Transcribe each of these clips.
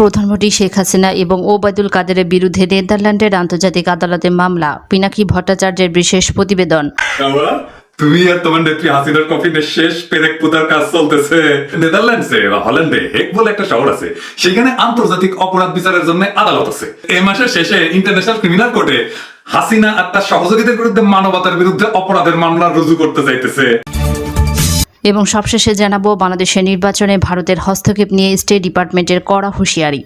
প্রধানমন্ত্রী শেখ হাসিনা এবং ওবায়দুল কাদেরের বিরুদ্ধে নেদারল্যান্ডের আন্তর্জাতিক আদালতে মামলা, পিনাকি ভট্টাচার্যের বিশেষ প্রতিবেদন। তুমি আর তোমার নেত্রী হাসিনার কফিনের শেষ পেরেক পুতার কাজ চলতেছে। নেদারল্যান্ডসে, বা হল্যান্ডে, হেক বলে একটা শহর আছে। সেখানে আন্তর্জাতিক অপরাধ বিচারের জন্য আদালত আছে। এই মাসের শেষে ইন্টারন্যাশনাল ক্রিমিনাল কোর্টে হাসিনা আর তার সহযোগীদের বিরুদ্ধে মানবতার বিরুদ্ধে অপরাধের মামলা রুজু করতে চাইতেছে। এবং সবশেষে জানাব, বাংলাদেশের নির্বাচনে ভারতের হস্তক্ষেপ নিয়ে স্টেট ডিপার্টমেন্টের কড়া হুঁশিয়ারি।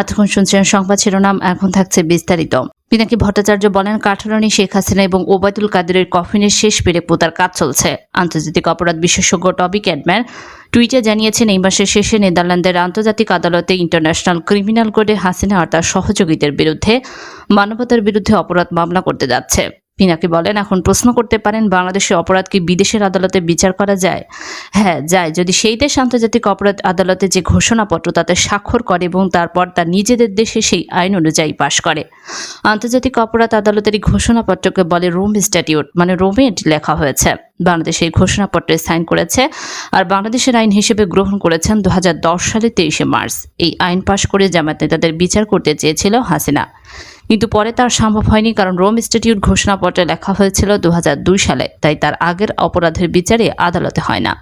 এতক্ষণ শুনছেন সংবাদ শিরোনাম, এখন থাকছে বিস্তারিত। পিনাকি ভট্টাচার্য বলেন কাঠারানি শেখ হাসিনা এবং ওবায়দুল কাদেরের কফিনের শেষ পেরে পোতার কাজ চলছে। আন্তর্জাতিক অপরাধ বিশেষজ্ঞ টবি ক্যাডম্যান টুইটে জানিয়েছেন, এই মাসের শেষে নেদারল্যান্ডের আন্তর্জাতিক আদালতে ইন্টারন্যাশনাল ক্রিমিনাল কোর্টে হাসিনা আর তার সহযোগীদের বিরুদ্ধে মানবতার বিরুদ্ধে অপরাধ মামলা করতে যাচ্ছে। পিনাকি বলেন, এখন প্রশ্ন করতে পারেন বাংলাদেশের অপরাধ কি বিদেশের আদালতে বিচার করা যায়? হ্যাঁ যায়। যদি সেই দেশ আন্তর্জাতিক অপরাধ আদালতে যে ঘোষণাপত্র তাতে স্বাক্ষর করে এবং তারপর তার নিজেদের দেশে সেই আইন অনুযায়ী পাশ করে। আন্তর্জাতিক অপরাধ আদালতের এই ঘোষণাপত্রকে বলে রোম স্ট্যাটিউট মানে রোমে এটি লেখা হয়েছে। বাংলাদেশ এই ঘোষণাপত্রে সাইন করেছে আর বাংলাদেশের আইন হিসেবে গ্রহণ করেছেন দু হাজার দশ সালে তেইশে মার্চ। এই আইন পাশ করে জামাত নেতাদের বিচার করতে চেয়েছিল হাসিনা। কিন্তু পরে তার সম্ভব হয়নি কারণ রোম ইনস্টিটিউট ঘোষণাপত্রে লেখা হয়েছিল দু হাজার দুই সালে, তাই তার আগের অপরাধের বিচারে আদালতে হয় না।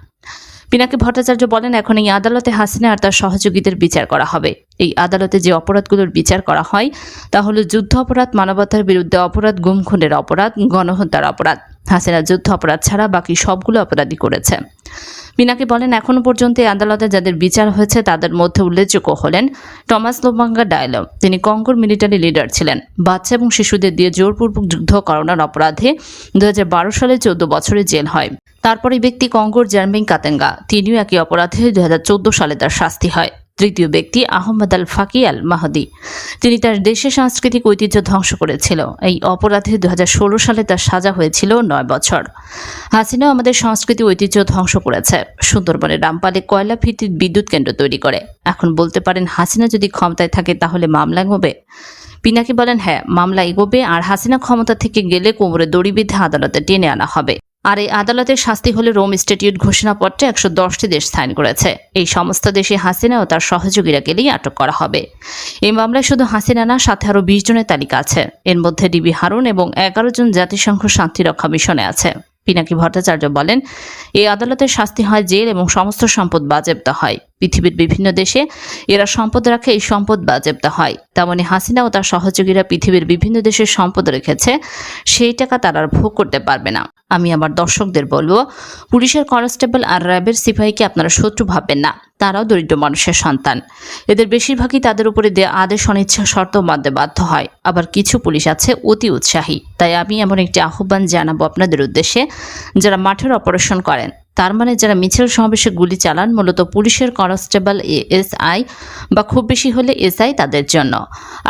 পিনাকি ভট্টাচার্য বলেন, এখন এই আদালতে হাসিনা আর তার সহযোগীদের বিচার করা হবে। এই আদালতে যে অপরাধগুলোর বিচার করা হয়, তা হলো যুদ্ধ অপরাধ, মানবতার বিরুদ্ধে অপরাধ গুম খুনের অপরাধ, গণহত্যার অপরাধ। হাসিনা যুদ্ধ অপরাধ ছাড়া বাকি সবগুলো অপরাধী করেছে। পিনাকি বলেন এখনও পর্যন্ত আদালতে যাদের বিচার হয়েছে তাদের মধ্যে উল্লেখযোগ্য হলেন টমাস লোবাঙ্গা ডায়লগ। তিনি কঙ্গোর মিলিটারি লিডার ছিলেন। বাচ্চা এবং শিশুদের দিয়ে জোরপূর্বক যুদ্ধ করানোর অপরাধে দুই হাজার বারো সালে চোদ্দ বছরে জেল হয়। তারপরে ব্যক্তি কঙ্গোর জার্মিং কাতেঙ্গা। তিনিও একই অপরাধে দুই হাজার চৌদ্দ সালে তার শাস্তি হয়। তৃতীয় ব্যক্তি আহমদ আল ফাকি আল মাহদি। তিনি তার দেশের সাংস্কৃতিক ঐতিহ্য ধ্বংস করেছিল। এই অপরাধে দু হাজার ষোলো সালে তার সাজা হয়েছিল নয় বছর। হাসিনাও আমাদের সংস্কৃতি ঐতিহ্য ধ্বংস করেছে। সুন্দরবনে রামপালে কয়লা ভিত্তিক বিদ্যুৎ কেন্দ্র তৈরি করে। এখন বলতে পারেন, হাসিনা যদি ক্ষমতায় থাকে তাহলে মামলা এগোবে? পিনাকি বলেন হ্যাঁ মামলা এগোবে আর হাসিনা ক্ষমতা থেকে গেলে কোমরে দড়ি আদালতে টেনে আনা হবে। আর এই আদালতের শাস্তি হলে রোম ইনস্টিটিউট ঘোষণাপত্রে একশো দশটি দেশ সাইন করেছে। এই সমস্ত দেশে হাসিনা ও তার সহযোগীরা গেলেই আটক করা হবে। এই মামলায় শুধু হাসিনা না, সাথে আরও বিশ জনের তালিকা আছে। এর মধ্যে ডিবি হারুন এবং এগারো জন জাতিসংঘ শান্তিরক্ষা মিশনে আছে। পিনাকি ভট্টাচার্য বলেন এই আদালতের শাস্তি হয় জেল এবং সমস্ত সম্পদ বাজেপ্ত হয়। পৃথিবীর বিভিন্ন দেশে এরা সম্পদ রাখে, এই সম্পদ বাজেপ্ত হয়। তেমনি হাসিনা ও তার সহযোগীরা পৃথিবীর বিভিন্ন দেশের সম্পদ রেখেছে, সেই টাকা তারা আর ভোগ করতে পারবে না। আমি আমার দর্শকদের বলব, পুলিশের কনস্টেবল আর র্যাবের সিপাহীকে আপনারা শত্রু ভাববেন না। তারাও দরিদ্র মানুষের সন্তান। এদের বেশিরভাগই তাদের উপরে দেয়া আদেশ, অনিচ্ছা, শর্ত মানতে বাধ্য হয়। আবার কিছু পুলিশ আছে অতি উৎসাহী। তাই আমি এমন একটি আহ্বান জানাব আপনাদের উদ্দেশ্যে, যারা মাঠের অপারেশন করেন। তার মানে যারা মিছিল সমাবেশে গুলি চালান, মূলত পুলিশের কনস্টেবল এএসআই বা খুব বেশি হলে এসআই তাদের জন্য।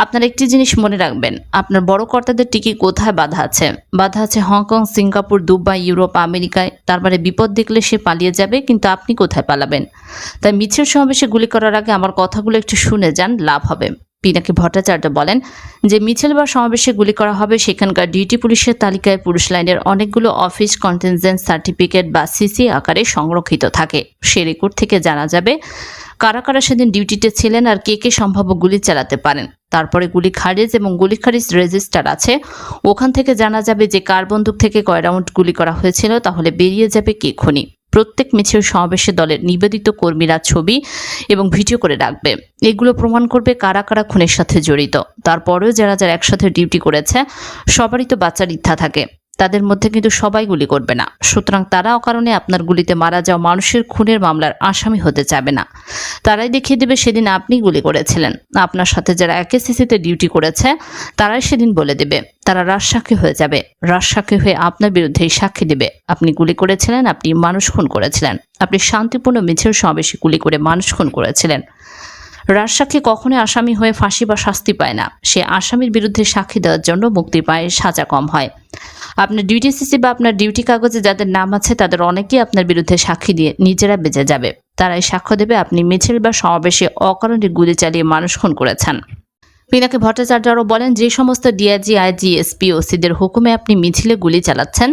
আপনার একটি জিনিস মনে রাখবেন, আপনার বড় কর্তাদের টিকি কোথায় বাধা আছে? বাধা আছে হংকং, সিঙ্গাপুর, দুবাই, ইউরোপ, আমেরিকায়। তার মানে বিপদ দেখলে সে পালিয়ে যাবে, কিন্তু আপনি কোথায় পালাবেন? তাই মিছিল সমাবেশে গুলি করার আগে আমার কথাগুলো একটু শুনে যান, লাভ হবে। পিনাকি ভট্টাচার্য বলেন যে মিছিল বা সমাবেশে গুলি করা হবে, সেখানকার ডিউটি পুলিশের তালিকায় পুলিশ লাইনের অনেকগুলো অফিস, কন্টেনজেন্ট সার্টিফিকেট বা সিসি আকারে সংরক্ষিত থাকে। সে রেকর্ড থেকে জানা যাবে, কারা কারা সেদিন ডিউটিতে ছিলেন আর কে কে সম্ভাব্য গুলি চালাতে পারেন। তারপরে গুলি খারিজ এবং গুলি খারিজ রেজিস্টার আছে। ওখান থেকে জানা যাবে যে কার বন্দুক থেকে কয় রাউন্ড গুলি করা হয়েছিল, তাহলে বেরিয়ে যাবে কে খুনি। প্রত্যেক মিছিল সমাবেশে দলের নিবেদিত কর্মীরা ছবি এবং ভিডিও করে রাখবে। এগুলো প্রমাণ করবে কারা কারা খুনের সাথে জড়িত। তারপরেও যারা যারা একসাথে ডিউটি করেছে, সবারই তো বাচ্চার ইচ্ছা থাকে। তাদের মধ্যে কিন্তু সবাই গুলি করবে না। সুতরাং তারা অকারণে আপনার গুলিতে মারা যাওয়া মানুষের খুনের মামলার আসামি হতে চাবে না। তারাই দেখিয়ে দেবে সেদিন আপনি গুলি করেছিলেন। আপনার সাথে যারা একে একেসিসিতে ডিউটি করেছে, তারাই সেদিন বলে দেবে। তারা রাজসাক্ষী হয়ে যাবে। রাজসাক্ষী হয়ে আপনার বিরুদ্ধেই সাক্ষী দেবে। আপনি গুলি করেছিলেন, আপনি মানুষ খুন করেছিলেন। আপনি শান্তিপূর্ণ মিছিল সমাবেশে গুলি করে মানুষ খুন করেছিলেন। রাজসাক্ষী কখনোই আসামি হয়ে ফাঁসি বা শাস্তি পায় না। সে আসামির বিরুদ্ধে সাক্ষী দেওয়ার জন্য মুক্তি পায় সাজা কম হয়। আপনার ডিউটি সিসি বা আপনার ডিউটি কাগজে যাদের নাম আছে, তাদের অনেকেই আপনার বিরুদ্ধে সাক্ষী দিয়ে নিজেরা বেঁচে যাবে। তারাই সাক্ষ্য দেবে, আপনি মিছিল বা সমাবেশে অকারণে গুলি চালিয়ে মানুষ খুন করেছেন। পিনাকি ভট্টাচার্য আরও বলেন, যে সমস্ত ডিআইজি আইজি এসপি ওসিদের হুকুমে আপনি মিছিলে গুলি চালাচ্ছেন,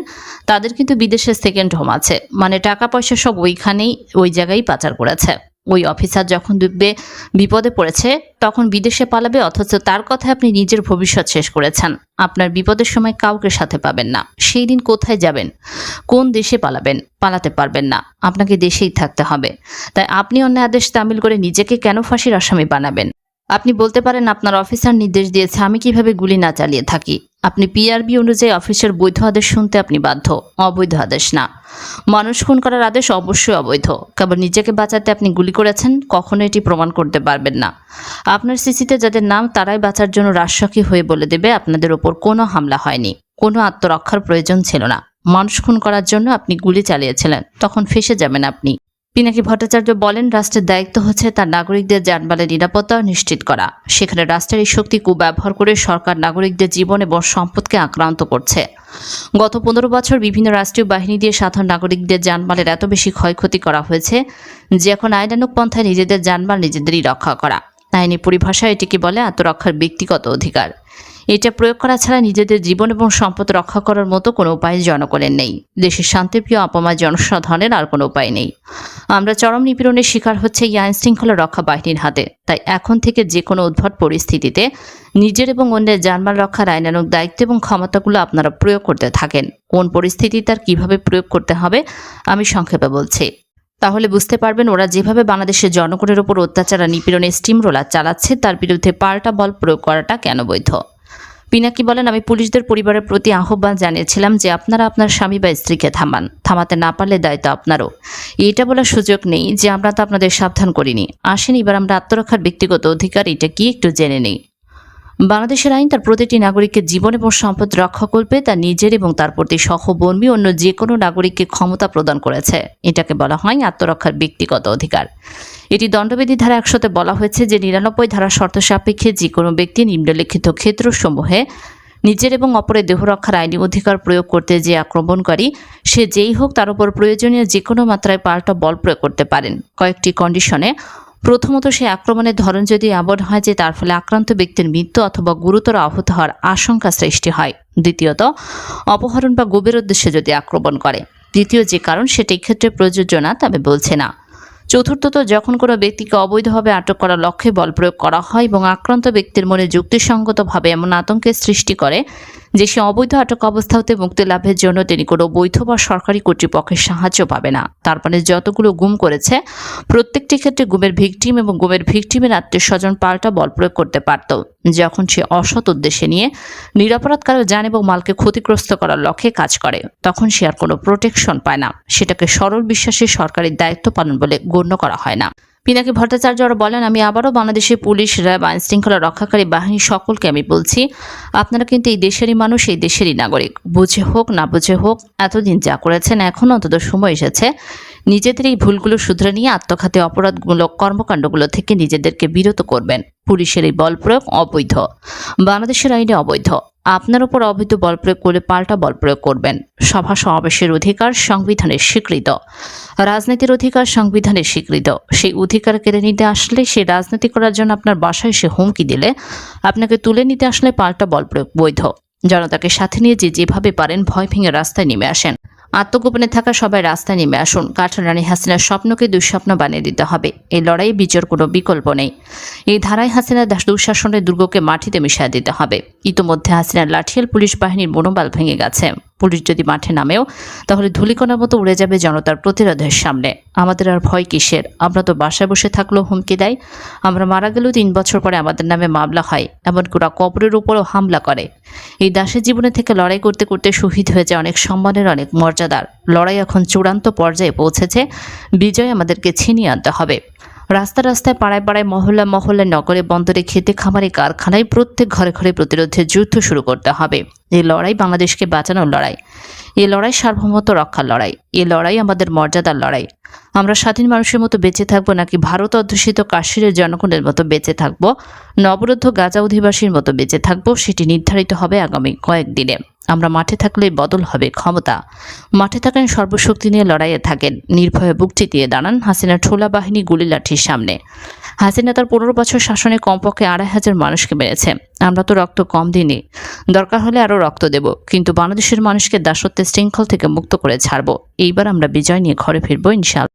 তাদের কিন্তু বিদেশে সেকেন্ড হোম আছে। মানে টাকা পয়সা সব ওইখানেই, ওই জায়গায় পাচার করেছে। ওই অফিসার যখন ডুববে, বিপদে পড়েছে, তখন বিদেশে পালাবে, অথচ তার কথায় আপনি নিজের ভবিষ্যৎ শেষ করেছেন। আপনার বিপদের সময় কাউকে সাথে পাবেন না। সেই দিন কোথায় যাবেন? কোন দেশে পালাবেন? পালাতে পারবেন না। আপনাকে দেশেই থাকতে হবে। তাই আপনি অন্য আদেশ তামিল করে নিজেকে কেন ফাঁসির আসামি বানাবেন? আপনি বলতে পারেন আপনার অফিসার নির্দেশ দিয়েছে, আমি কীভাবে গুলি না চালিয়ে থাকি? আপনি পিআরবি অনুযায়ী অফিসের বৈধ আদেশ শুনতে আপনি বাধ্য, অবৈধ আদেশ না। মানুষ খুন করার আদেশ অবশ্যই অবৈধ, কেবল নিজেকে বাঁচাতে আপনি গুলি করেছেন, কখনো এটি প্রমাণ করতে পারবেন না। আপনার সিসিতে যাদের নাম, তারাই বাঁচার জন্য রাজসাক্ষী হয়ে বলে দেবে, আপনাদের ওপর কোনো হামলা হয়নি। কোনো আত্মরক্ষার প্রয়োজন ছিল না। মানুষ খুন করার জন্য আপনি গুলি চালিয়েছিলেন, তখন ফেসে যাবেন আপনি। পিনাকি ভট্টাচার্য বলেন, রাষ্ট্রের দায়িত্ব হচ্ছে তার নাগরিকদের যানবাহনের নিরাপত্তা নিশ্চিত করা। সেখানে রাষ্ট্রের এই শক্তি কুব্যবহার করে সরকার নাগরিকদের জীবন এবং সম্পদকে আক্রান্ত করছে। গত পনেরো বছর বিভিন্ন রাষ্ট্রীয় বাহিনী দিয়ে সাধারণ নাগরিকদের যানমালের এত বেশি ক্ষয়ক্ষতি করা হয়েছে যে এখন আইনানুক পন্থায় নিজেদের যানমাল নিজেদেরই রক্ষা করা। আইনি পরিভাষায় এটিকে বলে আত্মরক্ষার ব্যক্তিগত অধিকার। এটা প্রয়োগ করা ছাড়া নিজেদের জীবন এবং সম্পদ রক্ষা করার মতো কোনো উপায় জনগণের নেই। দেশের শান্তিপ্রিয় অপময় জনসাধারণের আর কোনো উপায় নেই। আমরা চরম নিপীড়নের শিকার হচ্ছে এই আইন শৃঙ্খলা রক্ষা বাহিনীর হাতে। তাই এখন থেকে যে কোনো উদ্ভট পরিস্থিতিতে নিজের এবং অন্যের জানমাল রক্ষার আইনানুক দায়িত্ব এবং ক্ষমতাগুলো আপনারা প্রয়োগ করতে থাকেন। কোন পরিস্থিতি তার কীভাবে প্রয়োগ করতে হবে, আমি সংক্ষেপে বলছি। তাহলে বুঝতে পারবেন, ওরা যেভাবে বাংলাদেশের জনগণের ওপর অত্যাচার আর নিপীড়নের স্টিম রোলার চালাচ্ছে, তার বিরুদ্ধে পাল্টা বল প্রয়োগ করাটা কেন বৈধ? পিনাকি বলেন, আমি পুলিশদের পরিবারের প্রতি আহ্বান জানিয়েছিলাম যে আপনারা আপনার স্বামী বা স্ত্রীকে থামান। থামাতে না পারলে দায়িত্ব আপনারও। এটা বলার সুযোগ নেই যে আমরা তো আপনাদের সাবধান করিনি। আসেন, এবার আমরা আত্মরক্ষার ব্যক্তিগত অধিকার, এটা কি একটু জেনে নেই। বাংলাদেশের আইন তার প্রতিটি নাগরিকের জীবন এবং সম্পদ রক্ষা করবে তার নিজের এবং তার প্রতি সহবর্মী অন্য যে কোনো নাগরিককে ক্ষমতা প্রদান করেছে। এটাকে বলা হয় আত্মরক্ষার ব্যক্তিগত অধিকার। এটি দণ্ডবিধি ধারা একশোতে বলা হয়েছে যে নিরানব্বই ধারা শর্ত সাপেক্ষে যে কোনো ব্যক্তি নিম্নলিখিত ক্ষেত্রসমূহে নিজের এবং অপরের দেহ রক্ষার আইনি অধিকার প্রয়োগ করতে যে আক্রমণকারী, সে যেই হোক তার উপর প্রয়োজনীয় যে কোনো মাত্রায় পাল্টা বল প্রয়োগ করতে পারেন। কয়েকটি কন্ডিশনে প্রথমত সে আক্রমণের ধরন যদি এমন হয় যে তার ফলে আক্রান্ত ব্যক্তির মৃত্যু অথবা গুরুতর আহত হওয়ার আশঙ্কা সৃষ্টি হয়। দ্বিতীয়ত, অপহরণ বা গোবের উদ্দেশ্যে যদি আক্রমণ করে। দ্বিতীয় যে কারণ, সেটি ক্ষেত্রে প্রযোজ্য না, তবে বলছে না। চতুর্থত, যখন কোনো ব্যক্তিকে অবৈধভাবে আটক করার লক্ষ্যে বল প্রয়োগ করা হয় এবং আক্রান্ত ব্যক্তির মনে যুক্তিসঙ্গতভাবে এমন আতঙ্কের সৃষ্টি করে যে সে অবৈধ আটক অবস্থা হতে মুক্তি লাভের জন্য তিনি কোনো বৈধ বা সরকারি কর্তৃপক্ষের সাহায্য পাবে না। তার মানে যতগুলো গুম করেছে, প্রত্যেকটি ক্ষেত্রে গুমের ভিকটিম এবং গুমের ভিকটিমের আত্মীয় স্বজন পাল্টা বল প্রয়োগ করতে পারত। যখন সে অসৎ উদ্দেশ্যে নিয়ে নিরাপরাধকারক যান এবং মালকে ক্ষতিগ্রস্ত করার লক্ষ্যে কাজ করে, তখন সে আর কোনো প্রোটেকশন পায় না। সেটাকে সরল বিশ্বাসে সরকারের দায়িত্ব পালন বলে গণ্য করা হয় না। পিনাকি ভট্টাচার্য আরও বলেন, আমি আবারও বাংলাদেশের পুলিশ, র্যাব, আইন শৃঙ্খলা রক্ষাকারী বাহিনী সকলকে আমি বলছি, আপনারা কিন্তু এই দেশেরই মানুষ, এই দেশেরই নাগরিক। বুঝে হোক, না বুঝে হোক, এতদিন যা করেছেন, এখন অন্তত সময় এসেছে। নিজেদের এই ভুলগুলো শুধরে নিয়ে আত্মঘাতী অপরাধমূলক কর্মকাণ্ডগুলো থেকে নিজেদেরকে বিরত করবেন। পুলিশের এই বল প্রয়োগ অবৈধ। বাংলাদেশের আইনে অবৈধ। আপনার উপর অবৈধ বল প্রয়োগ করলে পাল্টা বল প্রয়োগ করবেন। সভা সমাবেশের অধিকার সংবিধানের স্বীকৃত। রাজনীতির অধিকার সংবিধানের স্বীকৃত। সেই অধিকার কেড়ে নিতে আসলে সেই রাজনীতি করার জন্য আপনার বাসায় সে হুমকি দিলে আপনাকে তুলে নিতে আসলে পাল্টা বল প্রয়োগ বৈধ। জনতাকে সাথে নিয়ে যে যেভাবে পারেন ভয় ভেঙে রাস্তায় নেমে আসেন। আত্মগোপনে থাকা সবাই রাস্তায় নেমে আসুন। কাঠ রানী হাসিনার স্বপ্নকে দুঃস্বপ্ন বানিয়ে দিতে হবে। এই লড়াইয়ে বিজয়ের কোনো বিকল্প নেই। এই ধারায় হাসিনার দাস দুঃশাসনের দুর্গকে মাটিতে মিশিয়ে দিতে হবে। ইতোমধ্যে হাসিনার লাঠিয়াল পুলিশ বাহিনীর মনোবল ভেঙে গেছে। পুলিশ যদি মাঠে নামেও, তাহলে ধুলিকণার মতো উড়ে যাবে জনতার প্রতিরোধের সামনে। আমাদের আর ভয় কিসের? আমরা তো বাসায় বসে থাকলেও হুমকি দেয়। আমরা মারা গেলেও তিন বছর পরে আমাদের নামে মামলা হয় এমনকি ওরা কবরের উপরও হামলা করে। এই দাসের জীবনে থেকে লড়াই করতে করতে শহীদ হয়েছে অনেক সম্মানের, অনেক মর্যাদার। লড়াই এখন চূড়ান্ত পর্যায়ে পৌঁছেছে। বিজয় আমাদেরকে ছিনিয়ে আনতে হবে। রাস্তা রাস্তায় পাড়ায় পাড়ায় মহল্লা মহল্লায় নগরে বন্দরে খেতে খামারে কারখানায় প্রত্যেক ঘরে ঘরে প্রতিরোধের যুদ্ধ শুরু করতে হবে। এই লড়াই বাংলাদেশকে বাঁচানোর লড়াই। এ লড়াই সার্বভৌমত্ব রক্ষার লড়াই। এ লড়াই আমাদের মর্যাদার লড়াই। আমরা স্বাধীন মানুষের মতো বেঁচে থাকব নাকি ভারত অধ্যুষিত কাশ্মীরের জনগণের মতো বেঁচে থাকব? নবরুদ্ধ গাজা অধিবাসীর মতো বেঁচে থাকব সেটি নির্ধারিত হবে আগামী কয়েকদিনে। আমরা মাঠে থাকলে বদল হবে ক্ষমতা। মাঠে থাকেন সর্বশক্তি নিয়ে লড়াইয়ে থাকেন। নির্ভয়ে বুকটি দিয়ে দাঁড়ান হাসিনার ঠোলা বাহিনী গুলি লাঠির সামনে। হাসিনা তার পনেরো বছর শাসনে কমপক্ষে আড়াই হাজার মানুষকে মেরেছে। আমরা তো রক্ত কম দিইনি। দরকার হলে আরও রক্ত দেব, কিন্তু বাংলাদেশের মানুষকে দাসত্বের শৃঙ্খল থেকে মুক্ত করে ছাড়বো। এইবার আমরা বিজয় নিয়ে ঘরে ফিরবো ইনশাল